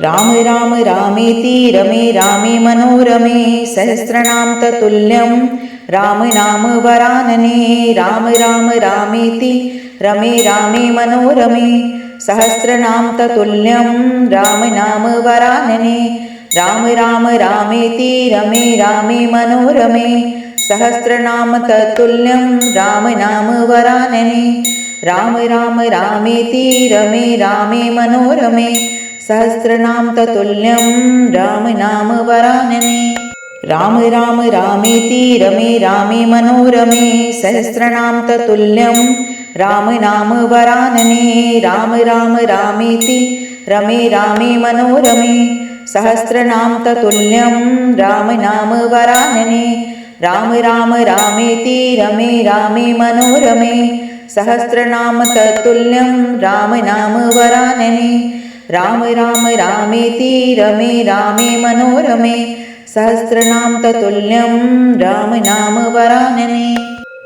राम राम रामेति रमे रामे मनोरमे सहस्रनाम ततुल्यं। राम नाम वरानने राम राम रामेति रमे रामे मनोरमे सहस्रनाम ततुल्यं। राम नाम वरानने राम राम रामेति रमे रामे मनोरमे सहस्रनाम ततुल्यं। राम नाम वरानने राम राम रामेति रमे रामे मनोरमे सहस्रनाम ततुल्यं राम नाम वरानने। राम राम रामेति रमे रामे मनोरमे सहस्रनाम ततुल्यं राम नाम वरानने। राम राम रामेति रमे रामे मनोरमे सहस्रनाम ततुल्यं राम नाम वरानने। राम राम रामेति रमे रामे मनोरमे सहस्रनाम ततुल्यं राम नाम वरानने राम राम रामेति रमे रामे मनोरमे सहस्रनाम ततुल्यं राम नाम वरानने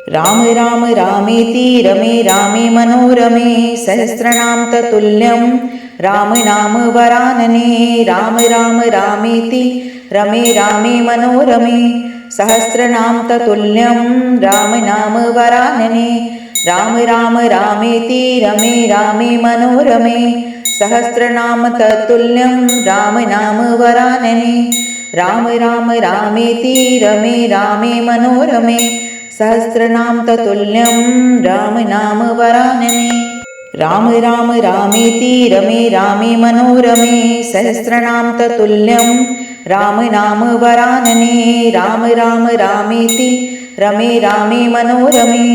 राम राम रामेति रमे रामे मनोरमे सहस्रनाम ततुल्यं राम नाम वरानने राम राम रामेति रमे रामे मनोरमे सहस्रनाम ततुल्यं राम नाम वरानने राम राम रामेति रमे रामे मनोरमे सहस्रनाम तत्तुल्यं राम नाम वरानने राम राम रामेति रमे रामे मनोरमे। सहस्रनाम ततुल्यं राम नाम वरानने राम राम रामेति रमे रामे मनोरमे। सहस्रनाम ततुल्यं राम नाम वरानने राम राम रामेति रमे रामे मनोरमे।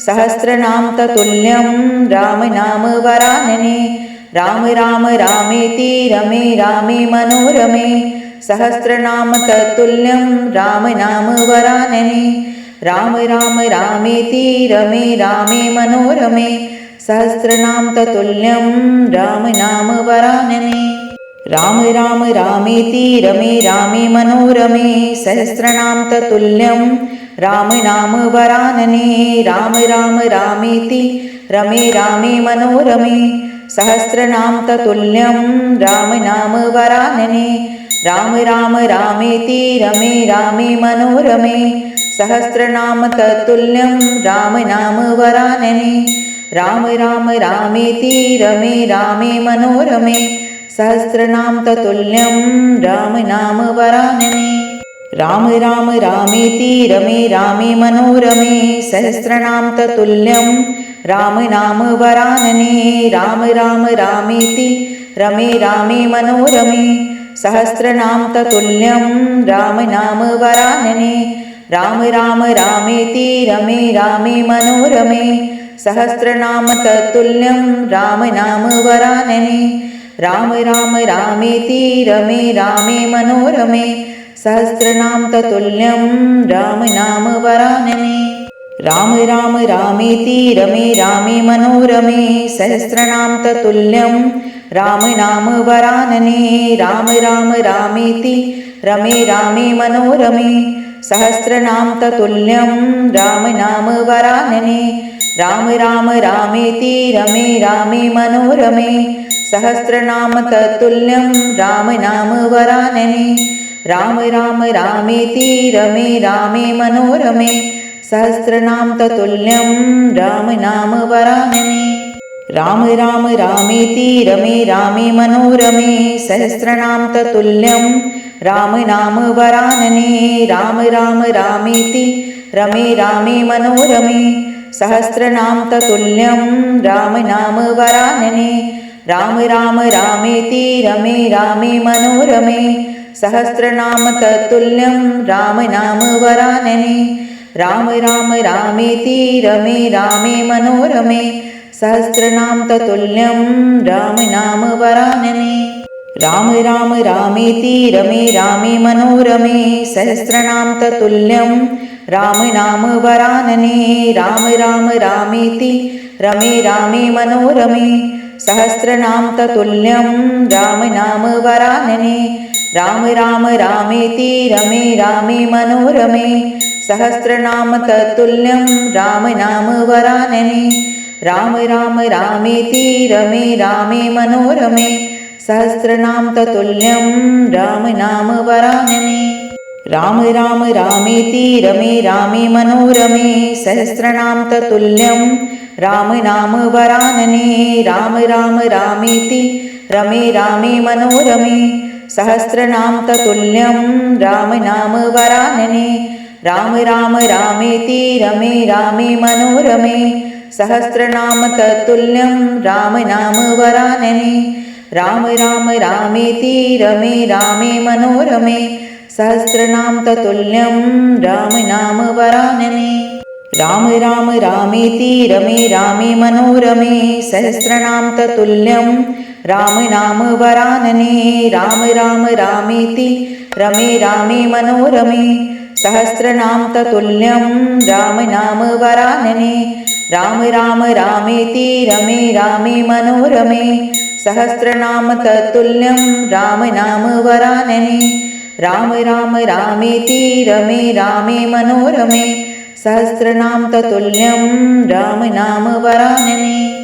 सहस्रनाम ततुल्यं राम नाम वरानने राम राम रामेति रमे रामे मनोरमे सहस्रनाम तत्तुल्यं राम नाम वरानने। राम राम रामेति रमे रामे मनोरमे सहस्रनाम ततुल्यं राम नाम वरानने। राम राम रामेति रमे रामे मनोरमे सहस्रनाम ततुल्यं राम नाम वरानने। राम राम रामेति रमे रामे मनोरमे सहस्रनाम ततुल्यं राम नाम वरानने राम राम रामेति रमे रामे मनोरमे। सहस्रनाम ततुल्यं राम नाम वरानने राम राम रामेति रमे रामे मनोरमे। सहस्रनाम ततुल्यं राम नाम वरानने राम राम रामेति रमे रामे मनोरमे। सहस्रनाम ततुल्यं राम नाम वरानने राम राम रामेति रमे रामे मनोरमे सहस्रनाम ततुल्यं राम नाम वरानने राम राम रामेति रमे रामे मनोरमे सहस्रनाम ततुल्यं राम नाम वरानने राम राम रामेति रमे रामे मनोरमे सहस्रनाम ततुल्यं राम नाम वरानने राम राम रामेति रमे रामे मनोरमे सहस्रनाम ततुल्यं। राम नाम वरानने राम राम रामेति रमे रामे मनोरमे सहस्रनाम ततुल्यं। राम नाम वरानने राम राम रामेति रमे रामे मनोरमे सहस्रनाम ततुल्यं। राम नाम वरानने राम राम रामेति रमे रामे मनोरमे सहस्रनाम ततुल्यं राम नाम वरानने राम राम रामेति रमे रामे मनोरमे। सहस्रनाम ततुल्यं राम नाम वरानने राम राम रामेति रमे रामे मनोरमे। सहस्रनाम ततुल्यं राम नाम वरानने राम राम रामेति रमे रामे मनोरमे। सहस्रनाम ततुल्यं राम नाम वरानने राम राम रामेति रमे रामे मनोरमे सहस्रनाम ततुल्यं राम नाम वरानने राम राम रामेति रमे रामे मनोरमे सहस्रनाम ततुल्यं राम नाम वरानने। राम राम रामेति रमे रामे मनोरमे सहस्रनाम ततुल्यं राम नाम वरानने। राम राम रामेति रमे रामे मनोरमे सहस्रनाम तत्तुल्यं राम नाम वरानने। राम राम रामेति रमे रामे मनोरमे। सहस्रनाम ततुल्यं राम नाम वरानने। राम राम रामेति रमे रामे मनोरमे। सहस्रनाम ततुल्यं राम नाम वरानने। राम राम रामेति रमे रामे मनोरमे। सहस्रनाम ततुल्यं राम नाम वरानने राम राम रामेति रमे रामे मनोरमे सहस्रनाम तत्तुल्यं राम नाम वरानने। राम राम रामेति रमे रामे मनोरमे सहस्रनाम तत्तुल्यं राम नाम वरानने। राम राम रामेति रमे रामे मनोरमे सहस्रनाम तत्तुल्यं राम नाम वरानने। राम राम रामेति रमे रामे मनोरमे सहस्रनाम तत्तुल्यं राम नाम वरानने। राम राम रामेति रमे रामे मनोरमे। सहस्रनाम तत्तुल्यं राम नाम वरानने। राम राम रामेति रमे रामे मनोरमे। सहस्रनाम तत्तुल्यं राम नाम वरानने